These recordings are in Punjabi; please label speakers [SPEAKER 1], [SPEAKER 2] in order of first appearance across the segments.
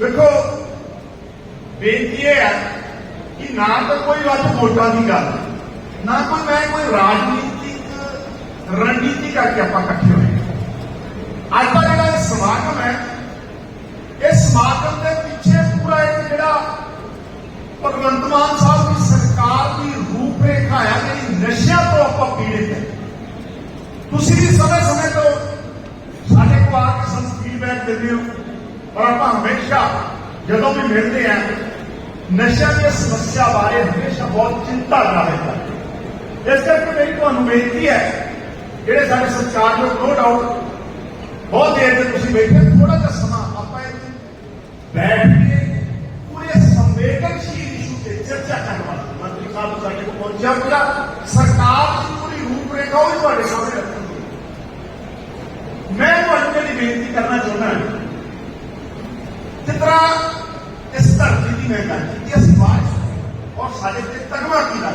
[SPEAKER 1] ਦੇਖੋ, ਬੇਨਤੀ ਇਹ ਹੈ ਕਿ ਨਾ ਤਾਂ ਕੋਈ ਅੱਜ ਵੋਟਾਂ ਦੀ ਗੱਲ, ਨਾ ਕੋਈ ਮੈਂ ਕੋਈ ਰਾਜਨੀਤਿਕ ਰਣਨੀਤੀ ਕਰਕੇ ਆਪਾਂ ਇਕੱਠੇ ਹੋਏ ਅੱਜ ਦਾ ਜਿਹੜਾ ਇਹ ਸਮਾਗਮ ਹੈ, ਇਹ ਸਮਾਗਮ ਦੇ ਪਿੱਛੇ ਪੂਰਾ ਇੱਕ ਜਿਹੜਾ ਭਗਵੰਤ ਮਾਨ ਸਾਹਿਬ ਦੀ ਸਰਕਾਰ ਦੀ ਰੂਪਰੇਖਾ ਹੈ, ਜਿਹੜੀ ਨਸ਼ਿਆਂ ਤੋਂ ਆਪਾਂ ਪੀੜਿਤ ਹੈ। ਤੁਸੀਂ ਵੀ ਸਮੇਂ-ਸਮੇਂ ਤੋਂ ਸਾਡੇ ਕੋਲ ਆ ਕੇ ਸਾਨੂੰ ਫੀਡਬੈਕ ਦਿੰਦੇ ਹੋ। اور آپ ہمیشہ جدوں بھی ملتے ہیں نشا کے سمسیا بارے ہمیشہ بہت چنتا ظاہر کرتے اس کر کے میری تمہیں بےنتی ہے جہے سارے سرکار جو نو ڈاؤٹ بہت دیر سے تھی بیٹھے، تھوڑا جا سما آپ بیٹھ کے پورے سنویدنشیل ایشو سے چرچا کرنے والا منتری صاحب سارے کو پہنچا پورا سرکار کی پوری روپ ریکا وہ بھی تے سامنے رکھوں گی میں تو بےنتی کرنا چاہتا ہوں۔ جتنا اس دھرتی کی مہنگائی کی سفارش اور سارے تگوا کی ہے۔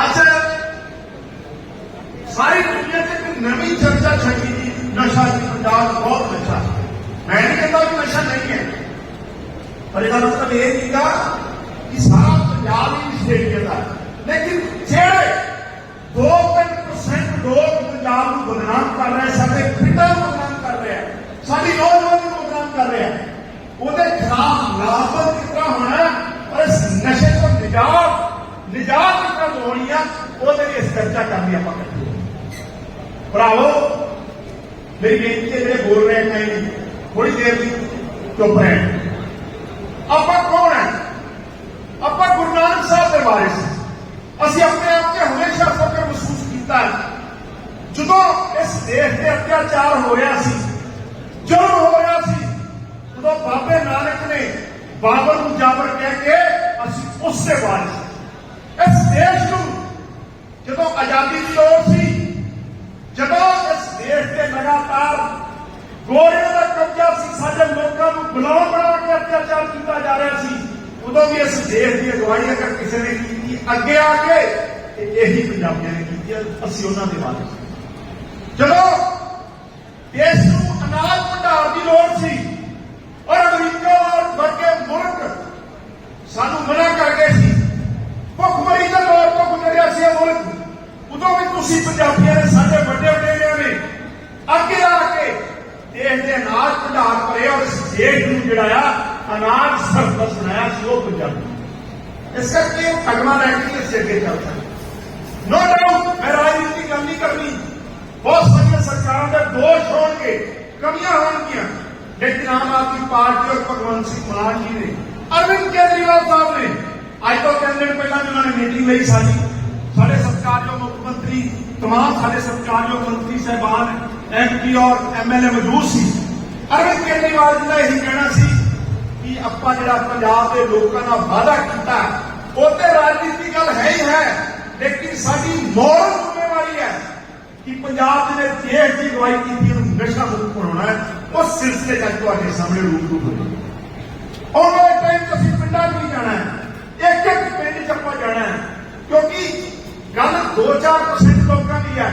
[SPEAKER 1] اج ساری دنیا سے ایک نئی چرچا چلی تھی نشا کی پنجاب بہت نشا میں نہیں کہتا کہ نشا نہیں ہے۔ پر یہ مطلب یہ نہیں تھا کہ سارا پنجاب ہی اسٹیٹ کا لیکن جہے دو تین پرسینٹ لوگ پنجاب کو بدنام کر رہے ہیں سارے فٹر بدنام کر رہے ہیں۔ ساری لوگ ਕਰ ਰਹੇ ਉਹਦੇ ਖਿਲਾਫ ਲਾਭਤ ਕਿਤਨਾ ਹੋਣਾ ਔਰ ਇਸ ਨਸ਼ੇ ਤੋਂ ਨਿਜਾਤ ਨਿਜਾਤ ਕਿਤਨਾ ਹੋਣੀ ਆ? ਉਹਦੇ ਲਈ ਇਸ ਚਰਚਾ ਕਰਨੀ ਆਪਾਂ ਇਕੱਠੇ ਭਰਾਵੋ, ਮੇਰੀ ਬੇਨਤੀ ਹੈ, ਜਿਹੜੇ ਬੋਲ ਰਹੇ ਨੇ ਥੋੜੀ ਦੇਰ ਲਈ ਚੁੱਪ ਰਹਿਣ ਆਪਾਂ ਕੌਣ ਹੈ? ਆਪਾਂ ਗੁਰੂ ਨਾਨਕ ਸਾਹਿਬ ਦੇ ਵਾਰਿਸ ਹਾਂ। ਅਸੀਂ ਆਪਣੇ ਆਪ ਤੇ ਹਮੇਸ਼ਾ ਫਕਰ ਮਹਿਸੂਸ ਕੀਤਾ ਹੈ। ਜਦੋਂ ਇਸ ਦੇਸ਼ ਤੇ ਅਤਿਆਚਾਰ ਹੋ ਰਿਹਾ ਸੀ ਜ਼ੁਲਮ ਹੋ ਰਿਹਾ ਸੀ ਜਦੋਂ ਬਾਬੇ ਨਾਨਕ ਨੇ ਬਾਬਰ ਨੂੰ ਜਾਬਰ ਕਹਿ ਕੇ ਅਸੀਂ ਉਸ ਦੇ ਵਾਰਿਸ ਇਸ ਦੇਸ਼ ਨੂੰ ਜਦੋਂ ਆਜ਼ਾਦੀ ਦੀ ਲੋੜ ਸੀ, ਜਦੋਂ ਇਸ ਦੇਸ਼ ਤੇ ਲਗਾਤਾਰ ਗੋਰਿਆਂ ਦਾ ਕਬਜ਼ਾ ਸੀ, ਸਾਡੇ ਲੋਕਾਂ ਨੂੰ ਗੁਲਾਮ ਬਣਾ ਕੇ ਅਤਿਆਚਾਰ ਕੀਤਾ ਜਾ ਰਿਹਾ ਸੀ, ਉਦੋਂ ਵੀ ਇਸ ਦੇਸ਼ ਦੀ ਅਗਵਾਈ ਅਗਰ ਕਿਸੇ ਨੇ ਕੀਤੀ, ਅੱਗੇ ਆ ਕੇ ਤੇ ਇਹੀ ਪੰਜਾਬੀਆਂ ਨੇ ਕੀਤੀ, ਅਸੀਂ ਉਹਨਾਂ ਦੇ ਵਾਰਿਸ ਜਦੋਂ ਦੇਸ਼ ਨੂੰ ਅਨਾਜ ਭੰਡਾਰ ਦੀ ਲੋੜ ਸੀ ਔਰ ਅਮਰੀਕਾ ਔਰ ਵਰਗੇ ਮੁਲਕ ਸਾਨੂੰ ਮਨਾ ਕਰ ਗਏ ਸੀ ਭੁੱਖਮਰੀ ਦਾ ਦੌਰ ਤੋਂ ਗੁਜ਼ਰਿਆ ਸੀ ਇਹ ਮੁਲਕ। ਉਦੋਂ ਵੀ ਤੁਸੀਂ ਪੰਜਾਬੀਆਂ ਨੇ ਸਾਡੇ ਵੱਡੇ ਵਡੇਰਿਆਂ ਨੇ ਅੱਗੇ ਆ ਕੇ ਦੇਸ਼ ਦੇ ਅਨਾਜ ਭੰਡਾਰ ਭਰੇ ਔਰ ਇਸ ਦੇਸ਼ ਨੂੰ ਜਿਹੜਾ ਆ ਅਨਾਜ ਸਰਪਲਸ ਬਣਾਇਆ ਸੀ ਉਹ ਪੰਜਾਬੀ। ਇਸ ਕਰਕੇ ਇਹ ਕਦਮਾਂ ਲੈ ਕੇ ਇਸ ਅੱਗੇ ਚੱਲ ਸਕਦੇ ਨੋ ਡਾਊਟ ਮੈਂ ਰਾਜਨੀਤੀ ਗੱਲ ਨਹੀਂ ਕਰਨੀ। ਬਹੁਤ ਸਾਰੀਆਂ ਸਰਕਾਰਾਂ ਦੇ ਦੋਸ਼ ਹੋਣਗੇ, ਕਮੀਆਂ ਹੋਣਗੀਆਂ। ਲੇਕਿਨ ਆਮ ਆਦਮੀ ਪਾਰਟੀ ਔਰ ਭਗਵੰਤ ਸਿੰਘ ਮਾਨ ਜੀ ਨੇ ਅਰਵਿੰਦ ਕੇਜਰੀਵਾਲ ਸਾਹਿਬ ਨੇ ਅੱਜ ਤੋਂ ਤਿੰਨ ਦਿਨ ਪਹਿਲਾਂ ਉਹਨਾਂ ਨੇ ਮੀਟਿੰਗ ਲਈ ਸਾਡੀ ਸਾਡੇ ਸਤਿਕਾਰਯੋਗ ਮੁੱਖ ਮੰਤਰੀ तमाम ਸਾਡੇ ਸਤਿਕਾਰਯੋਗ ਮੰਤਰੀ ਸਾਹਿਬਾਨ ਐਮਪੀ ਔਰ ਐਮਐਲਏ ਮੌਜੂਦ ਸੀ ਅਰਵਿੰਦ ਕੇਜਰੀਵਾਲ ਜੀ ਦਾ ਇਹੀ ਕਹਿਣਾ ਸੀ ਕਿ ਆਪਾਂ ਜਿਹੜਾ ਪੰਜਾਬ ਦੇ ਲੋਕਾਂ ਨਾਲ ਵਾਅਦਾ ਕੀਤਾ ਉਹ ਤੇ ਰਾਜਨੀਤੀ ਗੱਲ ਹੈ ਹੀ ਹੈ ਲੇਕਿਨ ਸਾਡੀ ਮੋਰਲ ਜ਼ਿੰਮੇਵਾਰੀ ਹੈ ਕਿ ਪੰਜਾਬ ਦੇ ਜਿਹੜੇ ਦੇਸ਼ ਦੀ ਅਗਵਾਈ ਕੀਤੀ ਉਹਨੂੰ ਨਸ਼ਾ ਮੁਕਤ ਬਣਾਉਣਾ ਹੈ ਉਸ ਸਿਲਸਿਲੇ ਚ ਅੱਜ ਤੁਹਾਡੇ ਸਾਹਮਣੇ ਰੂਪ ਰੂਪ ਹੋਣਾ ਆਉਣ ਵਾਲੇ ਟਾਈਮ 'ਚ ਅਸੀਂ ਪਿੰਡਾਂ 'ਚ ਵੀ ਜਾਣਾ ਹੈ। ਇੱਕ ਇੱਕ ਪਿੰਡ 'ਚ ਆਪਾਂ ਜਾਣਾ ਹੈ। ਕਿਉਂਕਿ ਗੱਲ 2-4% ਲੋਕਾਂ ਦੀ ਹੈ।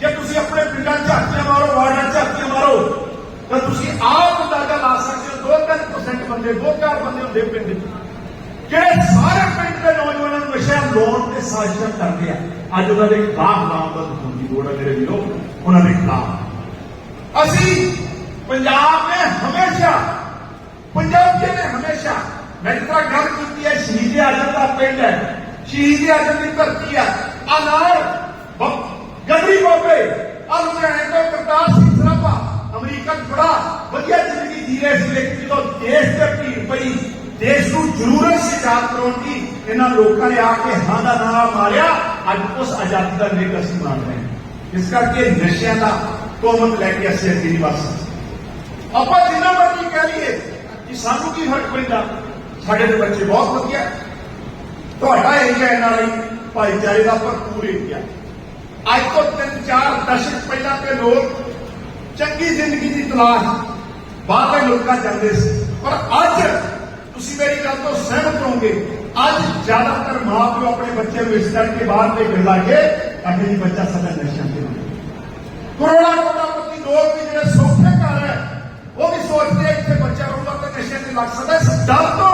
[SPEAKER 1] ਜੇ ਤੁਸੀਂ ਆਪਣੇ ਪਿੰਡਾਂ 'ਚ ਝਾਤੀਆਂ ਮਾਰੋ, ਵਾਰਡਾਂ 'ਚ ਝਾਤੀਆਂ ਮਾਰੋ, ਤਾਂ ਤੁਸੀਂ ਆਪ ਅੰਦਾਜ਼ਾ ਲਾ ਸਕਦੇ ਹੋ 2-3% ਬੰਦੇ 2-4 ਬੰਦੇ ਹੁੰਦੇ ਪਿੰਡ 'ਚ। ਜਿਹੜੇ ਸਾਰੇ ਪਿੰਡ ਦੇ ਨੌਜਵਾਨਾਂ ਨੂੰ ਨਸ਼ਾ ਲਾਉਣ ਤੇ ਸਾਜ਼ਿਸ਼ਾਂ ਕਰਦੇ ਆ, ਅੱਜ ਉਹਨਾਂ ਦੇ ਖਿਲਾਫ ਨਾਮਜ਼ਦ ਹੋਣ ਦੀ ਲੋੜ ਹੈ ਮੇਰੇ ਵੀਰੋ, ਉਹਨਾਂ ਦੇ ਖਿਲਾਫ। ਅਸੀਂ ਪੰਜਾਬ ਨੇ ਹਮੇਸ਼ਾ ਪੰਜਾਬ ਮੈਂ ਤਰ੍ਹਾਂ ਗੱਲ ਪਿੰਡ ਹੈ। ਸ਼ਹੀਦ ਆਜਮ ਦੀ ਧਰਤੀ ਆ ਆ ਨਾਲ ਬ- ਗੰਦੀ ਬਾਬੇ ਆ ਲੁਧਿਆਣੇ ਤੋਂ ਕਰਤਾਰ ਸਿੰਘ ਸਰਾਭਾ, ਅਮਰੀਕਾ ਬੜਾ ਵਧੀਆ ਜ਼ਿੰਦਗੀ ਜੀ ਰਹੇ ਸੀ, ਲੇਕਿਨ ਜਦੋਂ ਦੇਸ਼ ਤੇ ਭੀੜ ਪਈ, ਦੇਸ਼ ਨੂੰ ਜ਼ਰੂਰਤ ਸੀ ਕਰਾਉਣ ਦੀ ਇਹਨਾਂ ਲੋਕਾਂ ਨੇ ਆ ਕੇ ਹਾਂ ਦਾ ਨਾਰਾ ਮਾਰਿਆ, ਅੱਜ ਉਸ ਆਜ਼ਾਦੀ ਦਾ ਨਿਕ ਅਸੀਂ ਮੰਨ ਰਹੇ ਹਾਂ। ਇਸ ਕਰਕੇ ਨਸ਼ਿਆਂ ਦਾ ਤੋਮਤ ਲੈ ਕੇ ਅਸੀਂ ਅੱਗੇ ਨਹੀਂ ਵੱਧ ਆਪਾਂ ਜਿੰਨਾ ਮਰਜ਼ੀ ਕਹਿ ਲਈਏ ਕਿ ਸਾਨੂੰ ਕੀ ਫ਼ਰਕ ਪੈਂਦਾ। ਸਾਡੇ ਦੇ ਬੱਚੇ ਬਹੁਤ ਵਧੀਆ ਤੁਹਾਡਾ ਏਰੀਆ ਐਨਆਰਆਈ ਭਾਈਚਾਰੇ ਦਾ ਭਰਪੂਰ ਏਰੀਆ ਅੱਜ ਤੋਂ ਤਿੰਨ ਚਾਰ ਦਸ਼ਕ ਪਹਿਲਾਂ ਤੇ ਲੋਕ ਚੰਗੀ ਜ਼ਿੰਦਗੀ ਦੀ ਤਲਾਸ਼ ਬਾਹਰਲੇ ਲੋਕਾਂ ਜਾਂਦੇ ਸੀ ਪਰ ਅੱਜ ਤੁਸੀਂ ਮੇਰੀ ਗੱਲ ਤੋਂ ਸਹਿਮਤ ਹੋਵੋਗੇ ਅੱਜ ਜ਼ਿਆਦਾਤਰ ਮਾਪੇ ਆਪਣੇ ਬੱਚੇ ਨੂੰ ਇਸ ਕਰਕੇ ਬਾਹਰ ਭੇਜਣ ਲੱਗੇ ਤਾਂ ਕਿ ਜੀ ਬੱਚਾ ਸਾਡਾ ਨਸ਼ਿਆਂ ਤੇ ਹੋਵੇ ਕਰੋੜਾਂ ਕਰੋੜਾਪਤੀ ਲੋਕ ਵੀ ਜਿਹੜੇ ਸੌਖੇ ਘਰ ਹੈ ਉਹ ਵੀ ਸੋਚਦੇ ਆ ਇੱਥੇ ਬੱਚਾ ਰਹੂਗਾ ਤਾਂ ਨਸ਼ੇ ਤੇ ਲੱਗ ਸਕਦਾ ਇਸ ਡਰ ਤੋਂ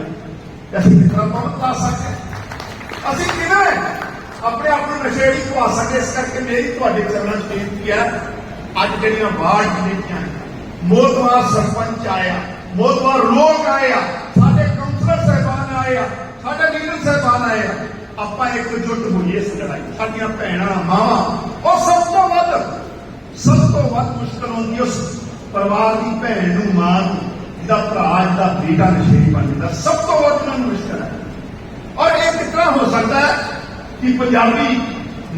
[SPEAKER 1] ਅਸੀਂ ਕਿਹੜਾ ਪਾ ਸਕਦੇ ਅਸੀਂ ਕਿਵੇਂ ਆਪਣੇ ਆਪ ਨੂੰ ਨਸ਼ੇੜੀ ਖਵਾ ਸਕਦੇ ਇਸ ਕਰਕੇ ਮੇਰੀ ਤੁਹਾਡੇ ਚਰਨਾਂ 'ਚ ਬੇਨਤੀ ਹੈ ਅੱਜ ਜਿਹੜੀਆਂ ਵਾਰਡ ਕਮੇਟੀਆਂ ਨੇ ਮੋਦਵਾਰ ਸਰਪੰਚ ਆਇਆ ਮੋਦਵਾਰ ਲੋਕ ਆਏ ਆ ਸਾਡੇ ਕਾਉਂਸਲਰ ਸਾਹਿਬਾਨ ਆਏ ਆ ਸਾਡੇ ਲੀਡਰ ਸਾਹਿਬਾਨ ਆਏ ਆ ਆਪਾਂ ਇਕਜੁੱਟ ਹੋਈਏ ਇਸ ਲੜਾਈ ਸਾਡੀਆਂ ਭੈਣਾਂ ਮਾਵਾਂ ਉਹ ਸਭ ਤੋਂ ਵੱਧ ਸਭ ਤੋਂ ਵੱਧ ਮੁਸ਼ਕਲ ਹੁੰਦੀ ਉਸ ਪਰਿਵਾਰ ਦੀ ਭੈਣ ਨੂੰ ਮਾਂ ਨੂੰ ਜਿਹਦਾ ਭਰਾ ਜਿਹਦਾ ਬੇਟਾ ਨਸ਼ੇੜੀ ਬਣ ਜਾਂਦਾ। ਸਭ ਤੋਂ ਵੱਧ ਮੁਸ਼ਕਲ ਹੈ ਔਰ ਇਹ ਕਿਤਨਾ ਹੋ ਸਕਦਾ ਹੈ ਕਿ ਪੰਜਾਬੀ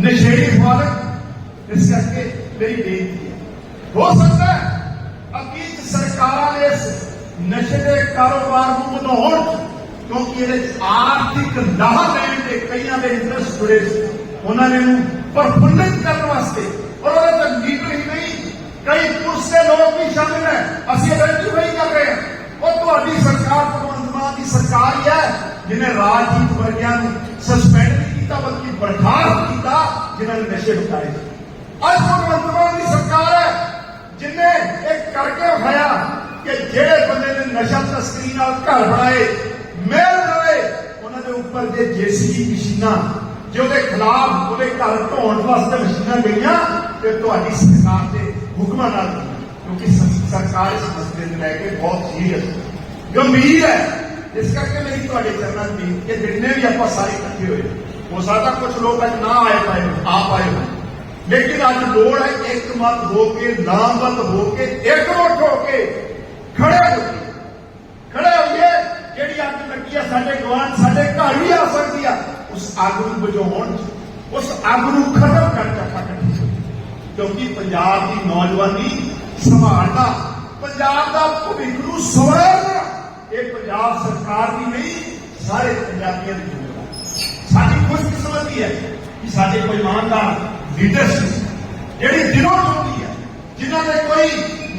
[SPEAKER 1] ਨਸ਼ੇੜੀ ਫਾਲਕ ਇਸ ਕਰਕੇ ਮੇਰੀ ਬੇਨਤੀ ਹੈ। ਹੋ ਸਕਦਾ ਹੈ ਅਕੀਦ ਸਰਕਾਰਾਂ ਨੇ ਇਸ ਨਸ਼ੇ ਦੇ ਕਾਰੋਬਾਰ ਨੂੰ ਵਧਾਉਣ ਕਿਉਂਕਿ ਇਹਦੇ ਆਰਥਿਕ ਲਾਭ ਲੈਣ ਦੇ ਕਈਆਂ ਦੇ ਇੰਟਰਸਟ ਜੁੜੇ ਸੀ। ਉਹਨਾਂ ਨੇ ਇਹਨੂੰ ਪ੍ਰਫੁੱਲਿਤ ਕਰਨ ਵਾਸਤੇ ਔਰ ਉਹਦੇ ਤੇ ਲੀਡਰ ਕਈ ਪੁਲਿਸ ਦੇ ਲੋਕ ਵੀ ਸ਼ਾਮਿਲ ਹੈ ਅਸੀਂ ਆਇਡੈਂਟੀਫਾਈ ਕਰ ਰਹੇ। ਹਾਂ ਉਹ ਤੁਹਾਡੀ ਸਰਕਾਰ ਭਗਵੰਤ ਮਾਨ ਦੀ ਸਰਕਾਰ ਹੀ ਹੈ, ਜਿਹਨੇ ਰਾਜਜੀਤ ਵਰਗਿਆਂ ਨੂੰ ਸਸਪੈਂਡ ਨਹੀਂ ਕੀਤਾ, ਬਲਕਿ ਬਰਖਾਸਤ ਕੀਤਾ ਜਿਨ੍ਹਾਂ ਨੇ ਨਸ਼ੇ ਲੁਕਾਏ। ਅੱਜ ਭਗਵੰਤ ਮਾਨ ਦੀ ਸਰਕਾਰ ਹੈ ਜਿਨੇ ਇਹ ਕਰਕੇ ਵਿਖਾਇਆ ਕਿ ਜਿਹੜੇ ਬੰਦੇ ਨੇ ਨਸ਼ਾ ਤਸਕਰੀ ਨਾਲ ਘਰ ਬਣਾਏ ਮਿਲ ਰਹੇ ਉਹਨਾਂ ਦੇ ਉੱਪਰ ਜੇ ਜੇਸੀਬੀ ਮਸ਼ੀਨਾਂ, ਜੇ ਉਹਦੇ ਖਿਲਾਫ ਉਹਦੇ ਘਰ ਢੋਣ ਵਾਸਤੇ ਮਸ਼ੀਨਾਂ ਗਈਆਂ, ਤੇ ਤੁਹਾਡੀ ਸਰਕਾਰ ਦੇ ਹੁਕਮਾਂ ਨਾਲ ਗਈਆਂ। ਕਿਉਂਕਿ ਸ- ਸਰਕਾਰ ਇਸ ਮਸਲੇ ਨੂੰ ਲੈ ਕੇ ਬਹੁਤ ਸੀਰੀਅਸ ਗੰਭੀਰ ਹੈ ਇਸ ਕਰਕੇ ਮੇਰੀ ਤੁਹਾਡੇ ਚਰਨਾਂ 'ਚ ਬੇਨਤੀ ਹੈ ਜਿੰਨੇ ਵੀ ਆਪਾਂ ਸਾਰੇ ਇਕੱਠੇ ਹੋਏ ਹੋ ਸਕਦਾ ਕੁਝ ਲੋਕ ਅੱਜ ਨਾ ਆਏ ਪਾਏ ਹੋਣ, ਆਪ ਆਏ ਹੋਣ। ਲੇਕਿਨ ਅੱਜ ਲੋੜ ਹੈ ਇੱਕ ਮਤ ਹੋ ਕੇ ਨਾਮਵਤ ਹੋ ਕੇ ਇੱਕਮੁੱਠ ਹੋ ਕੇ ਖੜੇ ਹੋ ਕੇ ਖੜੇ ਹੋਈਏ ਜਿਹੜੀ ਅੱਗ ਲੱਗੀ ਆ ਸਾਡੇ ਗਵਾਂਢ ਸਾਡੇ ਘਰ ਵੀ ਆ ਸਕਦੀ ਆ ਉਸ ਅੱਗ ਨੂੰ ਬੁਝਾਉਣ 'ਚ, ਉਸ ਅੱਗ ਨੂੰ ਖਤਮ ਕਰਨ ਚੱਪਾ ਕੱਢੀ ਕਿਉਂਕਿ ਪੰਜਾਬ ਦੀ ਨੌਜਵਾਨੀ ਸੰਭਾਲਣਾ ਪੰਜਾਬ ਦਾ ਭਵਿੱਖ ਨੂੰ ਸਵਾਰਨਾ ਇਹ ਪੰਜਾਬ ਸਰਕਾਰ ਦੀ ਨਹੀਂ, ਸਾਰੇ ਪੰਜਾਬੀਆਂ ਦੀ ਜ਼ਿੰਮੇਵਾਰੀ। ਸਾਡੀ ਖੁਸ਼ਕਿਸਮਤੀ ਹੈ ਕਿ ਸਾਡੇ ਕੋਈ ਇਮਾਨਦਾਰ ਲੀਡਰਸ਼ਿਪ ਜਿਹੜੀ ਦਿਨੋਂ ਚੁੱਕੀ ਹੈ, ਜਿਨ੍ਹਾਂ ਦੇ ਕੋਈ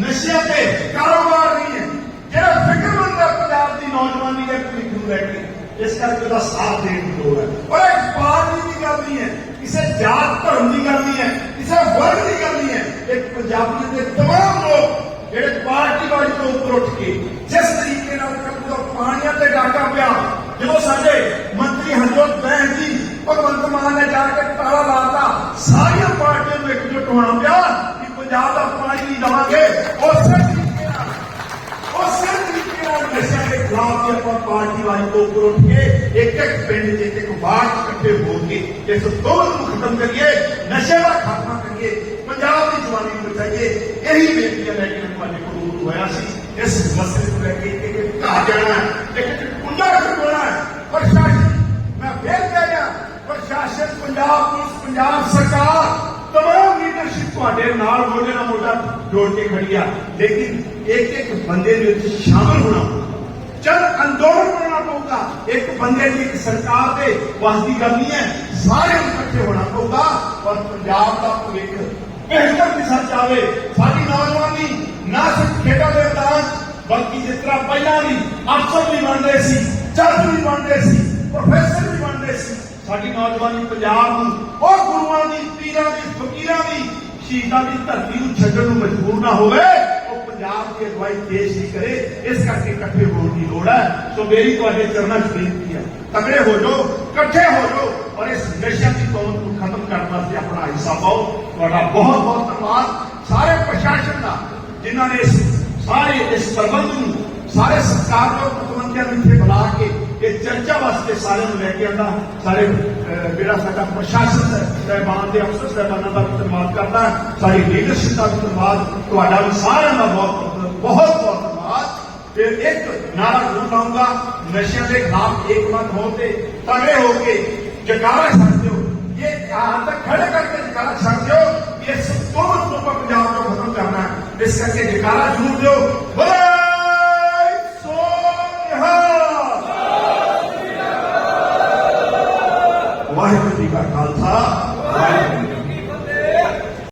[SPEAKER 1] ਨਸ਼ਿਆਂ ਤੇ ਕਾਰੋਬਾਰ ਨਹੀਂ ਹੈ, ਜਿਹੜਾ ਫਿਕਰਮੰਦ ਹੈ ਪੰਜਾਬ ਦੀ ਨੌਜਵਾਨੀ ਦੇ ਭਵਿੱਖ ਨੂੰ ਲੈ ਕੇ, ਇਸ ਕਰਕੇ ਉਹਦਾ ਸਾਥ ਦੇਣ ਦੀ ਲੋੜ ਹੈ। ਔਰ ਇਹ ਪਾਰਟੀ ਦੀ ਗੱਲ ਨਹੀਂ ਹੈ ਕਿਸੇ ਜਾਤ ਧਰਮ ਦੀ ਗੱਲ ਨਹੀਂ ਹੈ, ਕਿਸੇ ਵਰਗ ਦੀ ਗੱਲ ਨਹੀਂ ਹੈ। ਇਹ ਪੰਜਾਬੀਆਂ ਦੇ ਤਮਾਮ ਲੋਕ ਜਿਹੜੇ ਪਾਰਟੀ ਤੋਂ ਉੱਪਰ ਉੱਠ ਕੇ ਜਿਸ ਤਰੀਕੇ ਨਾਲ ਕਦੋਂ ਪਾਣੀਆਂ ਤੇ ਡਾਕਾ ਪਿਆ, ਜਦੋਂ ਸਾਡੇ ਮੰਤਰੀ ਹਰਜੋਤ ਬਹਿਨ ਜੀ, ਭਗਵੰਤ ਮਾਨ ਨੇ ਜਾ ਕੇ ਤਾਲਾ ਲਾਤਾ, ਸਾਰੀਆਂ ਪਾਰਟੀਆਂ ਨੂੰ ਇਕਜੁੱਟ ਹੋਣਾ ਪਿਆ ਕਿ ਪੰਜਾਬ ਦਾ ਪਾਣੀ ਨਹੀਂ ਦਵਾਂਗੇ। ਉਸੇ ਨਸ਼ਿਆਂ ਦੇ ਖਿਲਾਫ ਵੀ ਆਪਾਂ ਪਾਰਟੀ ਵਾਲੀ ਤੋਂ ਉੱਪਰ ਉੱਠ ਕੇ ਇੱਕ ਇੱਕ ਪਿੰਡ ਦੇ ਇੱਕ ਵਾਰਡ 'ਚ ਇਕੱਠੇ ਹੋ ਕੇ ਇਸ ਦੋਵਾਂ ਨੂੰ ਖਤਮ ਕਰੀਏ ਨਸ਼ੇ ਦਾ ਖਾਤਮਾ ਕਰੀਏ ਪੰਜਾਬ ਦੀ ਜਵਾਨੀ ਨੂੰ ਬਚਾਈਏ ਇਹੀ ਬੇਨਤੀਆਂ ਲੈ ਕੇ ਮੈਂ ਤੁਹਾਡੇ ਕੋਲ ਰੂਬਰੂ ਹੋਇਆ ਸੀ ਇਸ ਮਸਲੇ ਨੂੰ ਲੈ ਕੇ ਇੱਕ ਇੱਕ ਘਰ ਜਾਣਾ ਹੈ, ਇੱਕ ਇੱਕ ਕੁੰਡਾ ਖੜਵਾਉਣਾ ਹੈ ਪ੍ਰਸ਼ਾਸਨ ਮੈਂ ਫੇਰ ਕਹਿ ਰਿਹਾ ਪੰਜਾਬ ਸਰਕਾਰ ਤਮਾਮ ਲੀਡਰਸ਼ਿਪ ਤੁਹਾਡੇ ਨਾਲ ਮੋਢੇ ਨਾਲ ਮੋਢਾ ਜੋੜ ਕੇ ਖੜੀ ਆ ਲੇਕਿਨ ਇੱਕ ਇੱਕ ਬੰਦੇ ਦੇ ਵਿੱਚ ਸ਼ਾਮਲ ਹੋਣਾ ਪਊਗਾ। ਜਨ ਅੰਦੋਲਨ ਬਣਾਉਣਾ ਪਊਗਾ। ਇੱਕ ਬੰਦੇ ਦੀ ਇੱਕ ਸਰਕਾਰ ਦੇ ਵੱਸ ਗੱਲ ਨਹੀਂ ਹੈ। ਸਾਰਿਆਂ ਇਕੱਠੇ ਹੋਣਾ ਪਊਗਾ। ਔਰ ਪੰਜਾਬ ਦਾ ਭਵਿੱਖ ਬਿਹਤਰ ਦਿਸ਼ਾ ਚਾਵੇ ਸਾਡੀ ਨੌਜਵਾਨੀ ਨਾ ਸਿਰਫ ਖੇਡਾਂ ਦੇ ਮੈਦਾਨ, ਬਲਕਿ ਜਿਸ ਤਰ੍ਹਾਂ ਪਹਿਲਾਂ ਵੀ ਅਫਸਰ ਵੀ ਬਣ ਰਹੇ ਸੀ, ਜੱਜ ਵੀ ਬਣ ਰਹੇ ਸੀ, ਪ੍ਰੋਫੈਸਰ ਵੀ ਬਣ ਰਹੇ ਸੀ, ਸਾਡੀ ਨੌਜਵਾਨੀ ਪੰਜਾਬ ਨੂੰ, ਉਹ ਗੁਰੂਆਂ ਦੀ, ਪੀਰਾਂ ਦੀ, ਫਕੀਰਾਂ ਦੀ, ਸ਼ਹੀਦਾਂ ਦੀ ਧਰਤੀ ਨੂੰ ਛੱਡਣ ਨੂੰ ਮਜਬੂਰ ਨਾ ਹੋਵੇ। ਪੰਜਾਬ ਦੀ ਅਗਵਾਈ ਦੇਸ਼ ਦੀ ਕਰੇ, ਇਸ ਕਰਕੇ ਇਕੱਠੇ ਹੋਣ ਦੀ ਲੋੜ ਹੈ। ਸੋ ਮੇਰੀ ਤੁਹਾਡੇ ਚਰਨਾਂ 'ਚ ਬੇਨਤੀ ਹੈ ਤਗੜੇ ਹੋ ਜਾਓ, ਇਕੱਠੇ ਹੋ ਜਾਓ ਔਰ ਇਸ ਨਸ਼ਿਆਂ ਦੀ ਕੌਮ ਨੂੰ ਖਤਮ ਕਰਨ ਵਾਸਤੇ ਆਪਣਾ ਹਿੱਸਾ ਪਾਓ। ਤੁਹਾਡਾ ਬਹੁਤ ਬਹੁਤ ਧੰਨਵਾਦ। ਸਾਰੇ ਪ੍ਰਸ਼ਾਸਨ ਦਾ, ਜਿਨ੍ਹਾਂ ਨੇ ਇਸ ਸਾਰੇ ਇਸ ਪ੍ਰਬੰਧ ਨੂੰ, ਸਾਰੇ ਸਰਕਾਰ ਨੂੰ ਮੁੱਖ ਮੁਖਮੰਤਰੀਆਂ ਨੂੰ ਇੱਥੇ ਬੁਲਾ ਕੇ ਇਹ ਚਰਚਾ ਵਾਸਤੇ ਸਾਰਿਆਂ ਨੂੰ ਲੈ ਕੇ ਆਂਦਾ ਸਾਰੇ ਜਿਹੜਾ ਸਾਡਾ ਪ੍ਰਸ਼ਾਸਨ ਸਹਿਬਾਨ ਦੇ ਅਫਸਰ ਸਹਿਬਾਨਾਂ ਦਾ ਧੰਨਵਾਦ ਕਰਦਾ। ਸਾਡੀ ਲੀਡਰਸ਼ਿਪ ਦਾ ਧੰਨਵਾਦ। ਤੁਹਾਡਾ ਵੀ ਸਾਰਿਆਂ ਦਾ ਬਹੁਤ ਬਹੁਤ ਬਹੁਤ ਧੰਨਵਾਦ। ਫਿਰ ਇੱਕ ਨਾਰਾ ਜ਼ਰੂਰ ਲਾਉਂਗਾ। ਨਸ਼ਿਆਂ ਦੇ ਖਿਲਾਫ ਏਕਮਤ ਹੋ ਕੇ, ਤਗੜੇ ਹੋ ਕੇ ਜਕਾਰਾ ਛੱਡ ਦਿਓ ਇਹ ਯਹਾਂ ਤੱਕ ਖੜੇ ਕਰਕੇ ਜਕਾਰਾ ਛੱਡ ਦਿਓ ਇਸ ਤੋਂ ਤੋਂ ਪੰਜਾਬ ਨੂੰ ਖਤਮ ਕਰਨਾ ਇਸ ਕਰਕੇ ਜਕਾਰਾ ਜ਼ਰੂਰ ਦਿਓ।